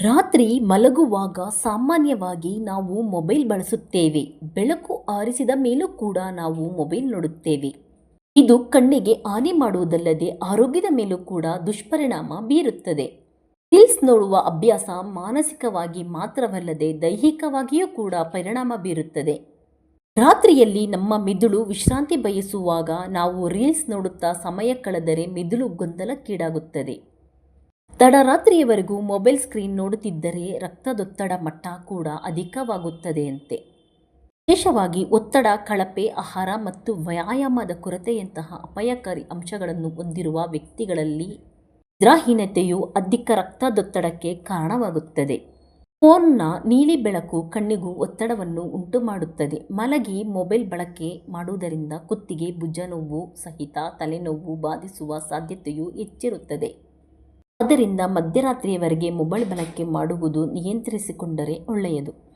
ರಾತ್ರಿ ಮಲಗುವಾಗ ಸಾಮಾನ್ಯವಾಗಿ ನಾವು ಮೊಬೈಲ್ ಬಳಸುತ್ತೇವೆ. ಬೆಳಕು ಆರಿಸಿದ ಮೇಲೂ ಕೂಡ ನಾವು ಮೊಬೈಲ್ ನೋಡುತ್ತೇವೆ. ಇದು ಕಣ್ಣಿಗೆ ಹಾನಿ ಮಾಡುವುದಲ್ಲದೆ ಆರೋಗ್ಯದ ಮೇಲೂ ಕೂಡ ದುಷ್ಪರಿಣಾಮ ಬೀರುತ್ತದೆ. ರೀಲ್ಸ್ ನೋಡುವ ಅಭ್ಯಾಸ ಮಾನಸಿಕವಾಗಿ ಮಾತ್ರವಲ್ಲದೆ ದೈಹಿಕವಾಗಿಯೂ ಕೂಡ ಪರಿಣಾಮ ಬೀರುತ್ತದೆ. ರಾತ್ರಿಯಲ್ಲಿ ನಮ್ಮ ಮಿದುಳು ವಿಶ್ರಾಂತಿ ಬಯಸುವಾಗ ನಾವು ರೀಲ್ಸ್ ನೋಡುತ್ತಾ ಸಮಯ ಕಳೆದರೆ ಮಿದುಳು ಗೊಂದಲಕ್ಕೀಡಾಗುತ್ತದೆ. ತಡರಾತ್ರಿಯವರೆಗೂ ಮೊಬೈಲ್ ಸ್ಕ್ರೀನ್ ನೋಡುತ್ತಿದ್ದರೆ ರಕ್ತದೊತ್ತಡ ಮಟ್ಟ ಕೂಡ ಅಧಿಕವಾಗುತ್ತದೆಯಂತೆ. ವಿಶೇಷವಾಗಿ ಒತ್ತಡ, ಕಳಪೆ, ಆಹಾರ ಮತ್ತು ವ್ಯಾಯಾಮದ ಕೊರತೆಯಂತಹ ಅಪಾಯಕಾರಿ ಅಂಶಗಳನ್ನು ಹೊಂದಿರುವ ವ್ಯಕ್ತಿಗಳಲ್ಲಿ ನಿದ್ರಾಹೀನತೆಯು ಅಧಿಕ ರಕ್ತದೊತ್ತಡಕ್ಕೆ ಕಾರಣವಾಗುತ್ತದೆ. ಫೋನ್ನ ನೀಲಿ ಬೆಳಕು ಕಣ್ಣಿಗೂ ಒತ್ತಡವನ್ನು ಉಂಟುಮಾಡುತ್ತದೆ. ಮಲಗಿ ಮೊಬೈಲ್ ಬಳಕೆ ಮಾಡುವುದರಿಂದ ಕುತ್ತಿಗೆ ಭುಜ ನೋವು ಸಹಿತ ತಲೆನೋವು ಬಾಧಿಸುವ ಸಾಧ್ಯತೆಯು ಹೆಚ್ಚಿರುತ್ತದೆ. ಆದ್ದರಿಂದ ಮಧ್ಯರಾತ್ರಿಯವರೆಗೆ ಮೊಬೈಲ್ ಬಳಕೆ ಮಾಡುವುದು ನಿಯಂತ್ರಿಸಿಕೊಂಡರೆ ಒಳ್ಳೆಯದು.